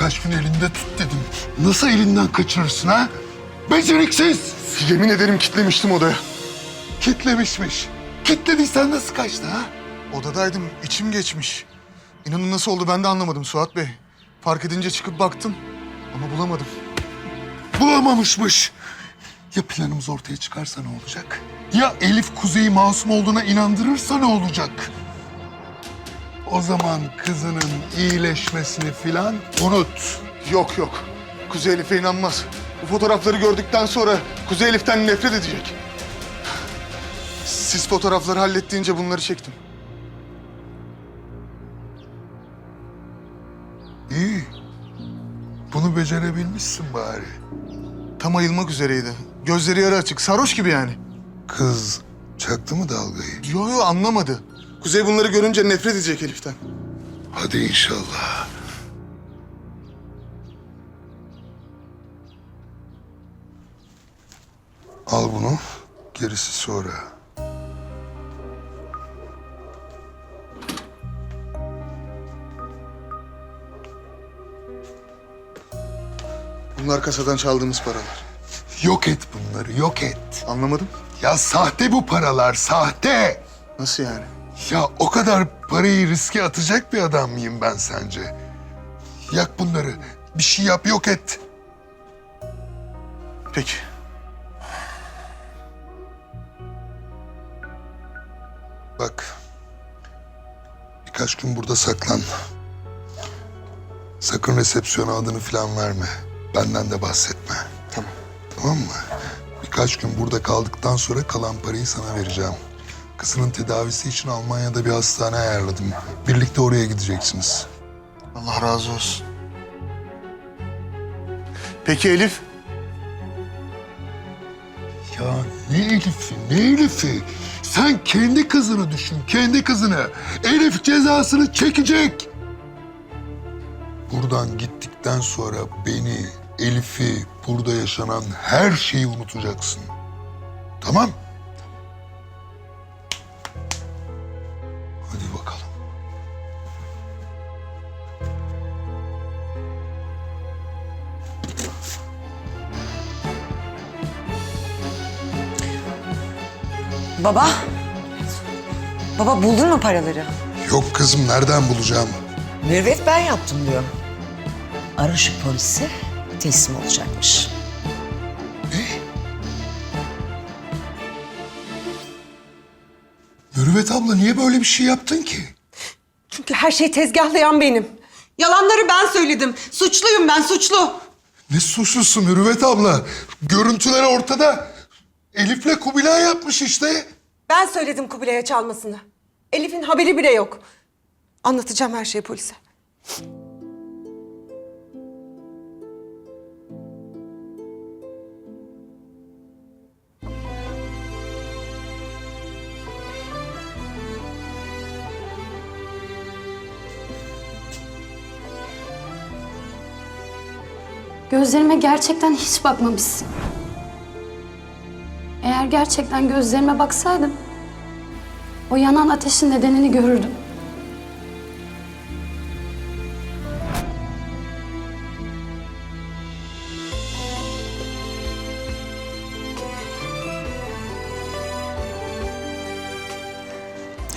birkaç gün elinde tut dedim. Nasıl elinden kaçırırsın ha? Beceriksiz! Yemin ederim kitlemiştim odaya. Kitlemişmiş. Kitlediysen nasıl kaçtı ha? Odadaydım, içim geçmiş. İnanın nasıl oldu ben de anlamadım Suat Bey. Fark edince çıkıp baktım ama bulamadım. Bulamamışmış. Ya planımız ortaya çıkarsa ne olacak? Ya Elif Kuzey'i masum olduğuna inandırırsa ne olacak? O zaman kızının iyileşmesini filan unut. Yok yok. Kuzey Elif'e inanmaz. Bu fotoğrafları gördükten sonra Kuzey Elif'ten nefret edecek. Siz fotoğrafları hallettiğince bunları çektim. İyi. Bunu becerebilmişsin bari. Tam ayılmak üzereydi. Gözleri yarı açık, sarhoş gibi yani. Kız çaktı mı dalgayı? Yo yo anlamadı. Kuzey bunları görünce nefret edecek Elif'ten. Hadi inşallah. Al bunu. Gerisi sonra. Bunlar kasadan çaldığımız paralar. Yok et bunları, yok et. Anlamadım. Ya sahte bu paralar, sahte. Nasıl yani? Ya o kadar parayı riske atacak bir adam mıyım ben sence? Yak bunları. Bir şey yap, yok et. Peki. Bak. Birkaç gün burada saklan. Sakın resepsiyona adını falan verme. Benden de bahsetme. Tamam. Tamam mı? Birkaç gün burada kaldıktan sonra kalan parayı sana vereceğim. Kızının tedavisi için Almanya'da bir hastane ayarladım. Birlikte oraya gideceksiniz. Allah razı olsun. Peki Elif? Ya ne Elif'i, ne Elif'i? Sen kendi kızını düşün, kendi kızını. Elif cezasını çekecek. Buradan gittikten sonra beni, Elif'i, burada yaşanan her şeyi unutacaksın. Tamam? Baba. Baba buldun mu paraları? Yok kızım, nereden bulacağım? Mürvet ben yaptım diyor. Ara şu polise teslim olacakmış. Mürüvvet abla niye böyle bir şey yaptın ki? Çünkü her şeyi tezgahlayan benim. Yalanları ben söyledim. Suçluyum ben suçlu. Ne suçlusu Mürüvvet abla? Görüntüler ortada. Elif'le Kubilay yapmış işte. Ben söyledim Kubilay'a çalmasını. Elif'in haberi bile yok. Anlatacağım her şeyi polise. Gözlerime gerçekten hiç bakmamışsın. Gerçekten gözlerime baksaydın, o yanan ateşin nedenini görürdüm.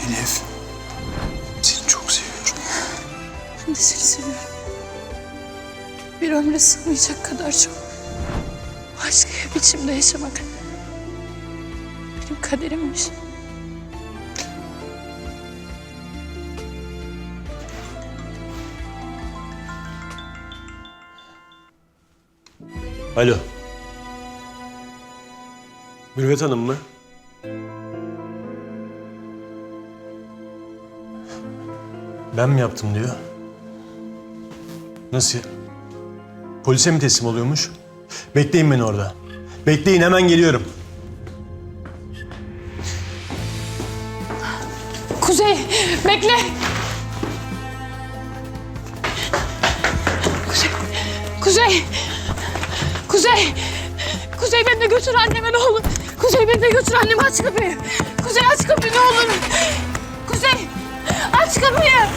Elif. Seni çok seviyorum. Ben de seni seviyorum. Bir ömre sığmayacak kadar çok. Başka bir biçimde yaşamak benim kaderimmiş. Alo. Mürvet Hanım mı? Ben mi yaptım diyor. Nasıl? Polise mi teslim oluyormuş? Bekleyin beni orada. Bekleyin hemen geliyorum. Kuzey, bekle! Kuzey, Kuzey! Kuzey! Kuzey beni de götür anneme ne olur. Kuzey beni de götür anneme aç kapıyı. Kuzey aç kapıyı ne olur. Kuzey aç kapıyı.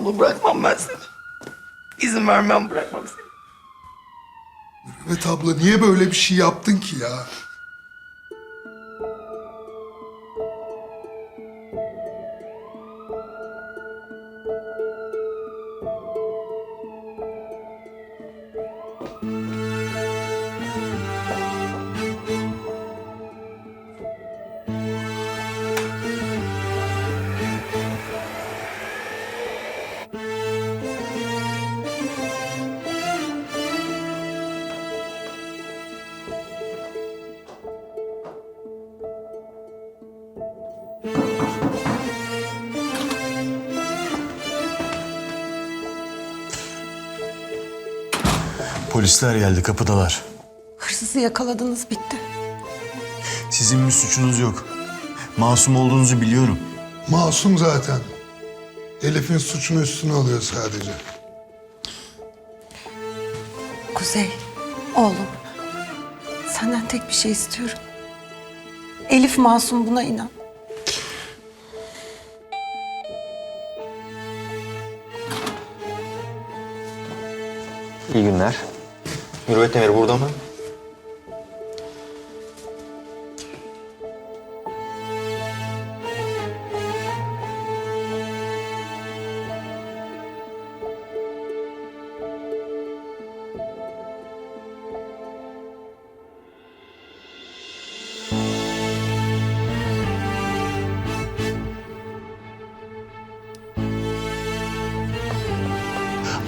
Abla bırakmam ben seni. İzin vermem bırakmam seni. Evet abla niye böyle bir şey yaptın ki ya? Polisler geldi kapıdalar. Hırsızı yakaladınız bitti. Sizin bir suçunuz yok. Masum olduğunuzu biliyorum. Masum zaten. Elif'in suçunu üstüne alıyor sadece. Kuzey, oğlum. Senden tek bir şey istiyorum. Elif masum buna inan. İyi günler. Mürüvvet Emir burada mı?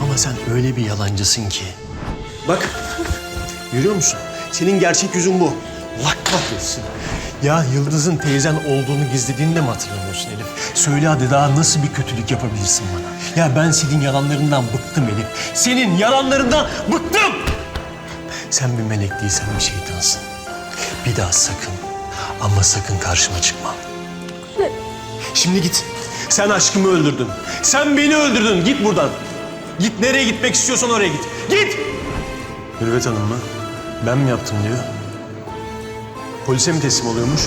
Ama sen öyle bir yalancısın ki. Bak, görüyor musun? Senin gerçek yüzün bu. Allah kahretsin. Ya Yıldız'ın teyzen olduğunu gizlediğini de mi hatırlamıyorsun Elif? Söyle hadi daha nasıl bir kötülük yapabilirsin bana? Ya ben senin yalanlarından bıktım Elif. Senin yalanlarından bıktım! Sen bir melek değilsen bir şeytansın. Bir daha sakın ama sakın karşıma çıkma. Şimdi git. Sen aşkımı öldürdün. Sen beni öldürdün. Git buradan. Git nereye gitmek istiyorsan oraya git. Git! Mürüvvet Hanım mı? Ben mi yaptım diyor. Polise mi teslim oluyormuş?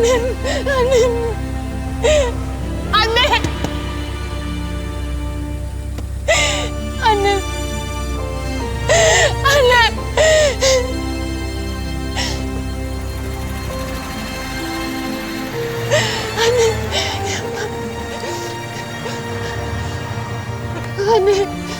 Annem. Annem. Anne. Annem. Anne. Anne. Anne. Annem.